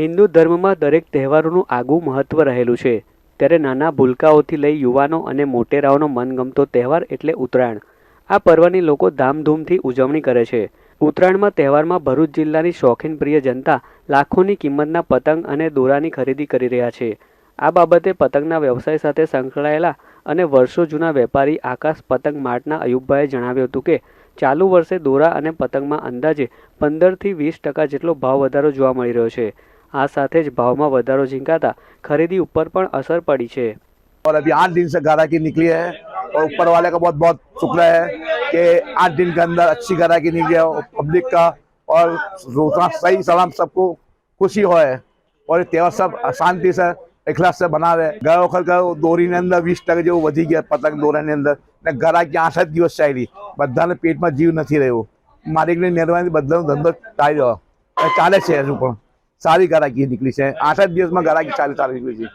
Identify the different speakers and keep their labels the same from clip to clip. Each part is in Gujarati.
Speaker 1: હિન્દુ ધર્મમાં દરેક તહેવારોનું આગવું મહત્વ રહેલું છે. ત્યારે નાના ભૂલકાઓથી લઈ યુવાનો અને મોટેરાઓનો મનગમતો તહેવાર એટલે ઉત્તરાયણ. આ પર્વની લોકો ધામધૂમથી ઉજવણી કરે છે. ઉત્તરાયણમાં તહેવારમાં ભરૂચ જિલ્લાની શોખીન પ્રિય જનતા લાખોની કિંમતના પતંગ અને દોરાની ખરીદી કરી રહ્યા છે. આ બાબતે પતંગના વ્યવસાય સાથે સંકળાયેલા અને વર્ષો જૂના વેપારી આકાશ પતંગ માર્ટના અયુબભાઈએ જણાવ્યું હતું કે, ચાલુ વર્ષે દોરા અને પતંગમાં અંદાજે પંદરથી વીસ ટકા જેટલો ભાવ વધારો જોવા મળી રહ્યો છે. આ સાથે જ ભાવમાં વધારો ઝીંકાતા ખરીદી ઉપર પણ અસર પડી છે
Speaker 2: और अभी आठ दिन से ग्राहकी निकली है और ऊपर वाले का बहुत बहुत शुक्र है कि आठ दिन के अंदर अच्छी ग्राहकी निकली है और पब्लिक का और रोजना सही सलाम सबको खुशी हो है और ये त्यौहार सब શાંતિ से એકલાસ से બનાવે ગયા વખત ગયો દોરીની અંદર વીસ ટકા જેવું વધી ગયા પતંગ દોરાની અંદર ને ગ્રાહકી આઠ જ દિવસ ચાલી બધાને પેટમાં જીવ નથી રહ્યો માલિકની મહેરબાની બધાનો ધંધો ચાલ્યો અને ચાલે છે હજુ પણ સારી ગ્રાહકી નીકળી છે. આઠ જ દિવસમાં ગ્રાહકી સારી સારી નીકળી છે.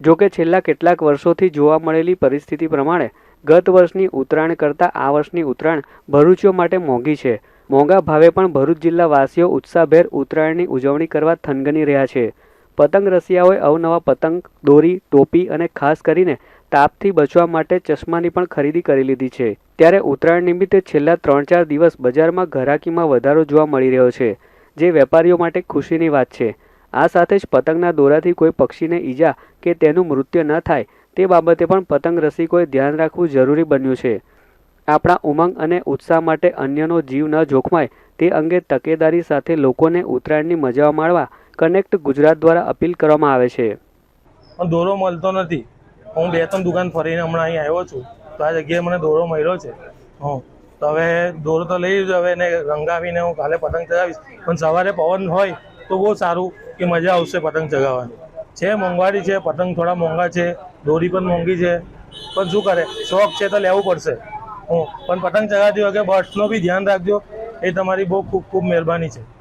Speaker 1: જો કે છેલ્લા કેટલાક વર્ષોથી જોવા મળેલી પરિસ્થિતિ પ્રમાણે ગત વર્ષની ઉત્તરાયણ કરતાં આ વર્ષની ઉત્તરાયણ ભરૂચીઓ માટે મોંઘી છે. મોંઘા ભાવે પણ ભરૂચ જિલ્લાવાસીઓ ઉત્સાહભેર ઉત્તરાયણની ઉજવણી કરવા થનગની રહ્યા છે. પતંગ રસિયાઓએ અવનવા પતંગ, દોરી, ટોપી અને ખાસ કરીને તાપથી બચવા માટે ચશ્માની પણ ખરીદી કરી લીધી છે. ત્યારે ઉત્તરાયણ નિમિત્તે છેલ્લા ત્રણ ચાર દિવસ બજારમાં ઘરાકીમાં વધારો જોવા મળી રહ્યો છે. જે વેપારીઓ માટે ખુશીની વાત છે. આ સાથે જ પતંગના દોરાથી કોઈ પક્ષીને ઈજા કે તેનું મૃત્યુ ન થાય તે બાબતે પણ પતંગ રસિકોએ ધ્યાન રાખવું જરૂરી બન્યું છે. આપણા ઉમંગ અને ઉત્સાહ માટે અન્યનો જીવ ન જોખમાય તે અંગે તકેદારી સાથે લોકોને ઉત્તરાયણની મજા માણવા કનેક્ટ ગુજરાત દ્વારા અપીલ કરવામાં આવે છે.
Speaker 3: દોરો મળતો નથી. હું બે ત્રણ દુકાન ફરીને હમણાં અહીં આવ્યો છું. તો આ જગ્યાએ મને દોરો મળ્યો છે. હં. તો હવે દોરો તો લઈ લીધો હવે એને રંગાવીને હું કાલે પતંગ ચગાવીશ. પણ સવારે પવન હોય તો બહુ સારું કે મજા આવશે પતંગ ચગાવવાની. છે મોંઘવારી છે, પતંગ થોડા મોંઘા છે, દોરી પણ મોંઘી છે. પણ શું કરે? શોખ છે તો લેવું પડશે. હું, પણ પતંગ ચગાવતી વખતે બર્ડ્સનો બી ધ્યાન રાખજો. એ તમારી બહુ ખૂબ ખૂબ મહેરબાની છે.